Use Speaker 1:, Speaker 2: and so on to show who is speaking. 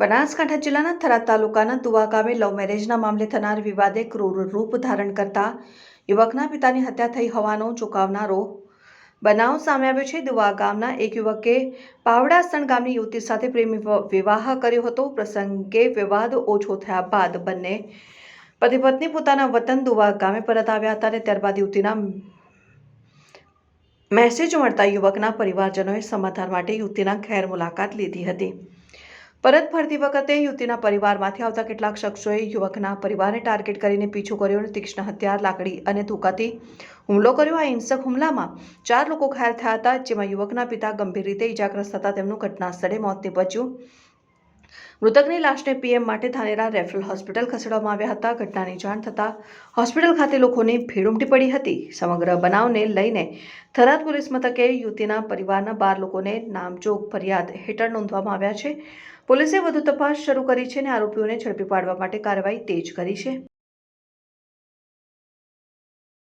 Speaker 1: બનાસકાંઠા જિલ્લાના થરાદ તાલુકાના દુવા ગામે લવ મેરેજના મામલે થનાર વિવાદે ક્રૂર રૂપ ધારણ કરતા યુવકના પિતાની હત્યા થઈ હોવાનો ચુકાવનારો બનાવ સામે આવ્યો છે. દુવા ગામના એક યુવકે પાવડાસણ ગામની યુવતી સાથે પ્રેમ વિવાહ કર્યો હતો. પ્રસંગે વિવાદ ઓછો થયા બાદ બંને પતિ પત્ની પોતાના વતન દુવા ગામે પરત આવ્યા હતા અને ત્યારબાદ યુવતીના મેસેજ મળતા યુવકના પરિવારજનોએ સમાધાન માટે યુવતીના ખેર મુલાકાત લીધી હતી. પરત ફરતી વખતે યુવતીના પરિવારમાંથી આવતા કેટલાક શખ્સોએ યુવકના પરિવારને ટાર્ગેટ કરીને પીછો કર્યો અને તીક્ષ્ણ હથિયાર લાકડી અને ધોકાથી હુમલો કર્યો. આ હિંસક હુમલામાં ચાર લોકો ઘાયલ થયા હતા, જેમાં યુવકના પિતા ગંભીર રીતે ઇજાગ્રસ્ત હતા. તેમનું ઘટના સ્થળે મોત નીપજ્યું. મૃતકની લાશને પીએમ માટે ધાનેરા રેફરલ હોસ્પિટલ ખસેડવામાં આવ્યા હતા. ઘટનાની જાણ થતાં હોસ્પિટલ ખાતે લોકોની ભીડ ઉમટી પડી હતી. સમગ્ર બનાવને લઈને થરાદ પોલીસ મથકે યુવતીના પરિવારના બાર લોકોને નામજોગ ફરિયાદ હેઠળ નોંધવામાં આવ્યા છે. પોલીસે વધુ તપાસ શરૂ કરી છે અને આરોપીઓને ઝડપી પાડવા માટે કાર્યવાહી તેજ કરી છે.